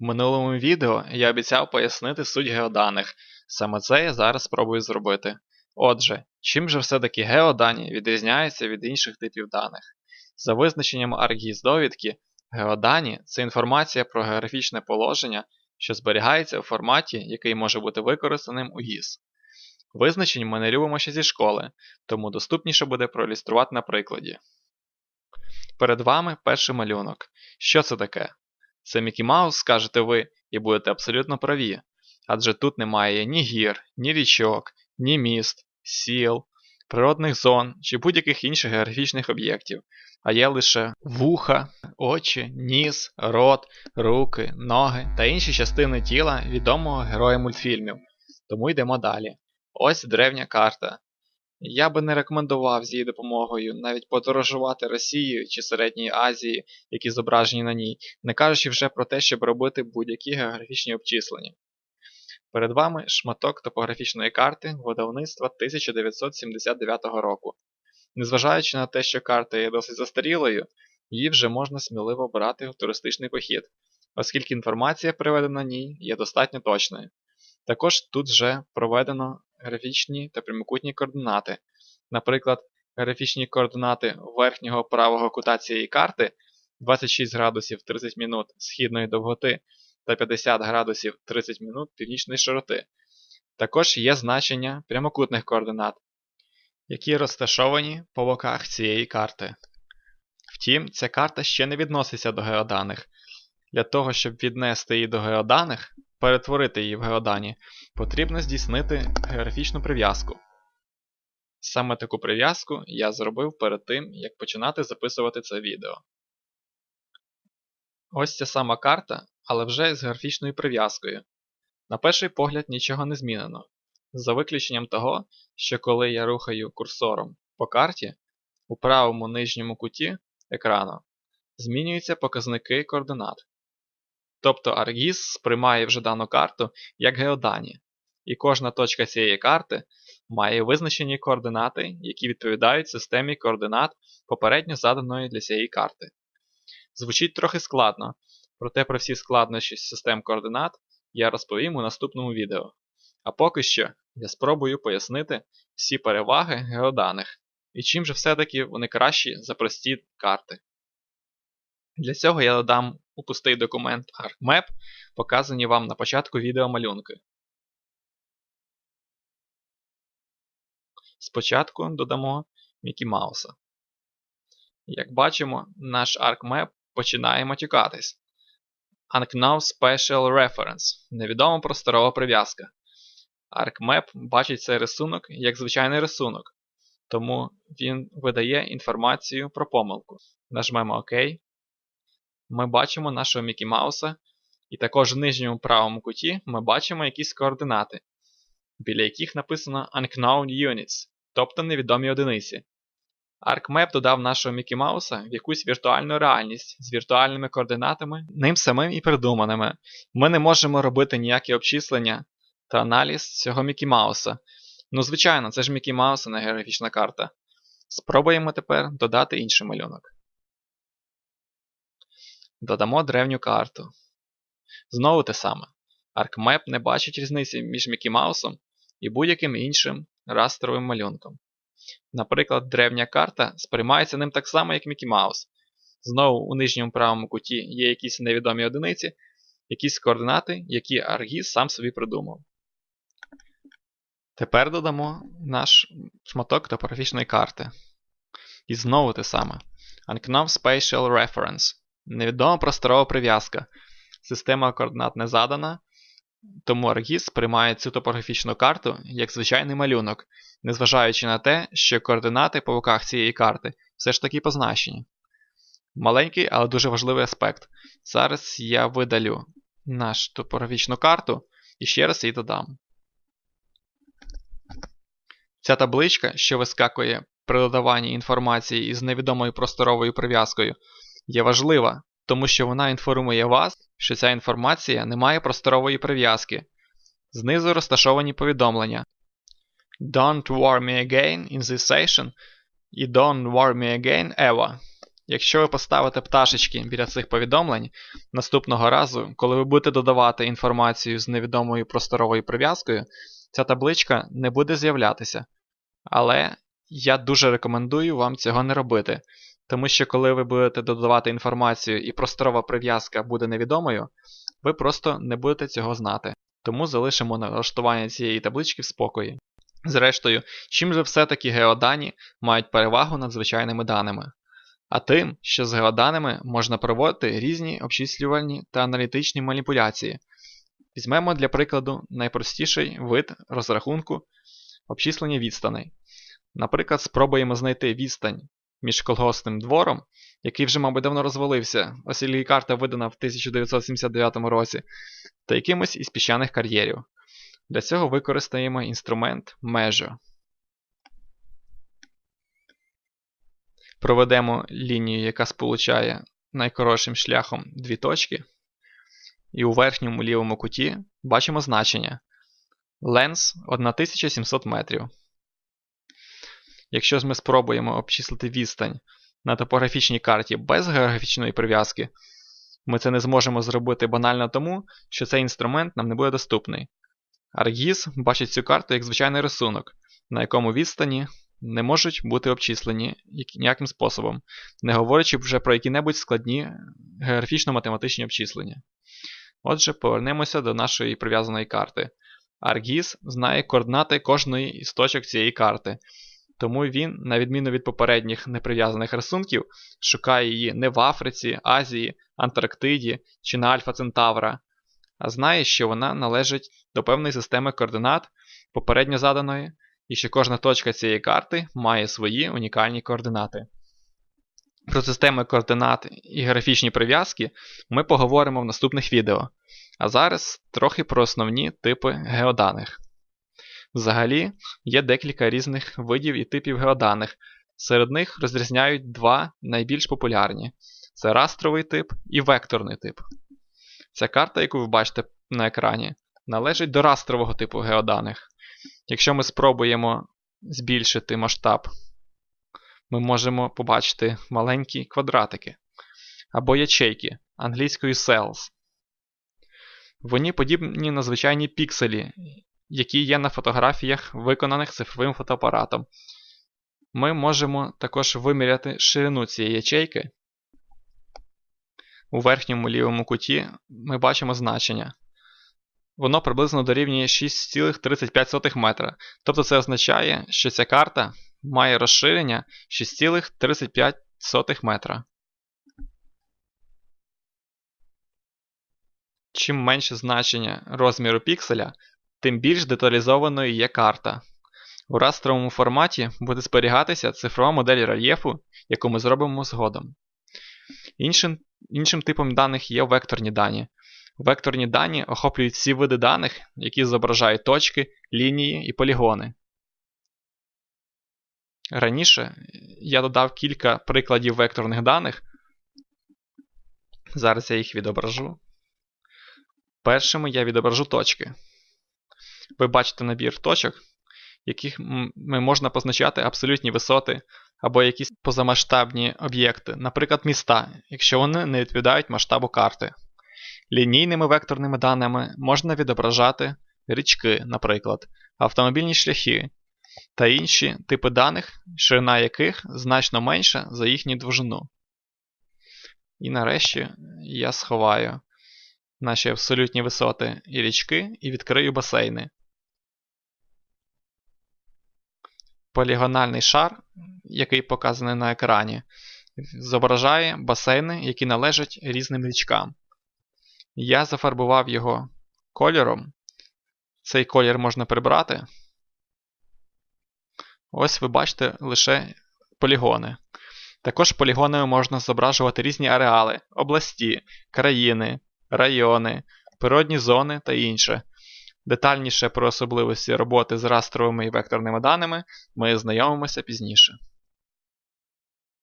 В минулому відео я обіцяв пояснити суть геоданих. Саме це я зараз спробую зробити. Отже, чим же все-таки геодані відрізняються від інших типів даних? За визначенням ArcGIS довідки, геодані це інформація про географічне положення, що зберігається у форматі, який може бути використаним у GIS. Визначень ми не любимо ще зі школи, тому доступніше буде проілюструвати на прикладі. Перед вами перший малюнок. Що це таке? Це Мікі Маус, скажете ви, і будете абсолютно праві. Адже тут немає ні гір, ні річок, ні міст, сіл, природних зон чи будь-яких інших географічних об'єктів, а є лише вуха, очі, ніс, рот, руки, ноги та інші частини тіла відомого героя мультфільмів. Тому йдемо далі. Ось древня карта. Я би не рекомендував з її допомогою навіть подорожувати Росією чи Середньої Азії, які зображені на ній, не кажучи вже про те, щоб робити будь-які географічні обчислення. Перед вами шматок топографічної карти видавництва 1979 року. Незважаючи на те, що карта є досить застарілою, її вже можна сміливо брати в туристичний похід, оскільки інформація, приведена на ній, є достатньо точною. Також тут вже проведено графічні та прямокутні координати. Наприклад, графічні координати верхнього правого кута цієї карти 26 градусів 30 минут східної довготи та 50 градусів 30 минут північної широти. Також є значення прямокутних координат, які розташовані по боках цієї карти. Втім, ця карта ще не відноситься до геоданих. Для того, щоб віднести її до геоданих, перетворити її в геодані, потрібно здійснити географічну прив'язку. Саме таку прив'язку я зробив перед тим, як починати записувати це відео. Ось ця сама карта, але вже з графічною прив'язкою. На перший погляд нічого не змінено, за виключенням того, що коли я рухаю курсором по карті, у правому нижньому куті екрану змінюються показники координат. Тобто ArcGIS сприймає вже дану карту як геодані, і кожна точка цієї карти має визначені координати, які відповідають системі координат попередньо заданої для цієї карти. Звучить трохи складно, проте про всі складнощі систем координат я розповім у наступному відео. А поки що я спробую пояснити всі переваги геоданих і чим же все-таки вони кращі за прості карти. Для цього я додам у пустий документ ArcMap, показані вам на початку відео малюнки. Спочатку додамо Мікі Мауса. Як бачимо, наш ArcMap починає матюкатись. Unknown Special Reference невідома просторова прив'язка. ArcMap бачить цей рисунок як звичайний рисунок, тому він видає інформацію про помилку. Нажмемо ОК. Ми бачимо нашого Мікі Мауса, і також в нижньому правому куті ми бачимо якісь координати, біля яких написано Unknown Units, тобто невідомі одиниці. ArcMap додав нашого Мікі Мауса в якусь віртуальну реальність з віртуальними координатами, ним самим і придуманими. Ми не можемо робити ніякі обчислення та аналіз цього Мікі Мауса. Ну, звичайно, це ж Мікі Маус, не географічна карта. Спробуємо тепер додати інший малюнок. Додамо древню карту. Знову те саме. ArcMap не бачить різниці між Мікі Маусом і будь-яким іншим растровим малюнком. Наприклад, древня карта сприймається ним так само, як Мікі Маус. Знову у нижньому правому куті є якісь невідомі одиниці, якісь координати, які ArcGIS сам собі придумав. Тепер додамо наш шматок топографічної карти. І знову те саме. Unknown Spatial Reference. Невідома просторова прив'язка. Система координат не задана, тому ArcGIS сприймає цю топографічну карту як звичайний малюнок, незважаючи на те, що координати по боках цієї карти все ж таки позначені. Маленький, але дуже важливий аспект. Зараз я видалю нашу топографічну карту і ще раз її додам. Ця табличка, що вискакує при додаванні інформації із невідомою просторовою прив'язкою, є важлива, тому що вона інформує вас, що ця інформація не має просторової прив'язки. Знизу розташовані повідомлення. Don't war me again in this session і Don't war me again ever. Якщо ви поставите пташечки біля цих повідомлень, наступного разу, коли ви будете додавати інформацію з невідомою просторовою прив'язкою, ця табличка не буде з'являтися. Але я дуже рекомендую вам цього не робити, тому що коли ви будете додавати інформацію і просторова прив'язка буде невідомою, ви просто не будете цього знати. Тому залишимо налаштування цієї таблички в спокої. Зрештою, чим же все-таки геодані мають перевагу над звичайними даними? А тим, що з геоданими можна проводити різні обчислювальні та аналітичні маніпуляції. Візьмемо для прикладу найпростіший вид розрахунку обчислення відстаней. Наприклад, спробуємо знайти відстань між колгоспним двором, який вже, мабуть, давно розвалився, оскільки карта видана в 1979 році, та якимось із піщаних кар'єрів. Для цього використаємо інструмент Measure. Проведемо лінію, яка сполучає найкоротшим шляхом дві точки. І у верхньому лівому куті бачимо значення Ленс 1700 метрів. Якщо ж ми спробуємо обчислити відстань на топографічній карті без географічної прив'язки, ми це не зможемо зробити банально тому, що цей інструмент нам не буде доступний. ArcGIS бачить цю карту як звичайний рисунок, на якому відстані не можуть бути обчислені ніяким способом, не говорячи вже про які-небудь складні географічно-математичні обчислення. Отже, повернемося до нашої прив'язаної карти. ArcGIS знає координати кожної із точок цієї карти, тому він, на відміну від попередніх неприв'язаних рисунків, шукає її не в Африці, Азії, Антарктиді чи на Альфа Центавра, а знає, що вона належить до певної системи координат, попередньо заданої, і що кожна точка цієї карти має свої унікальні координати. Про системи координат і графічні прив'язки ми поговоримо в наступних відео. А зараз трохи про основні типи геоданих. Взагалі, є декілька різних видів і типів геоданих. Серед них розрізняють два найбільш популярні: це растровий тип і векторний тип. Ця карта, яку ви бачите на екрані, належить до растрового типу геоданих. Якщо ми спробуємо збільшити масштаб, ми можемо побачити маленькі квадратики або ячейки англійською cells. Вони подібні на звичайні пікселі, які є на фотографіях, виконаних цифровим фотоапаратом. Ми можемо також виміряти ширину цієї ячейки. У верхньому лівому куті ми бачимо значення. Воно приблизно дорівнює 6,35 метра. Тобто це означає, що ця карта має розширення 6,35 метра. Чим менше значення розміру пікселя, тим більш деталізованою є карта. У растровому форматі буде зберігатися цифрова модель рельєфу, яку ми зробимо згодом. Іншим, іншим типом даних є векторні дані. Векторні дані охоплюють всі види даних, які зображають точки, лінії і полігони. Раніше я додав кілька прикладів векторних даних. Зараз я їх відображу. Першими я відображу точки. Ви бачите набір точок, яких можна позначати абсолютні висоти або якісь позамасштабні об'єкти, наприклад, міста, якщо вони не відповідають масштабу карти. Лінійними векторними даними можна відображати річки, наприклад, автомобільні шляхи та інші типи даних, ширина яких значно менша за їхню довжину. І нарешті я сховаю наші абсолютні висоти і річки і відкрию басейни. Полігональний шар, який показаний на екрані, зображає басейни, які належать різним річкам. Я зафарбував його кольором. Цей колір можна прибрати. Ось ви бачите лише полігони. Також полігонами можна зображувати різні ареали, області, країни, райони, природні зони та інше. Детальніше про особливості роботи з растровими і векторними даними ми знайомимося пізніше.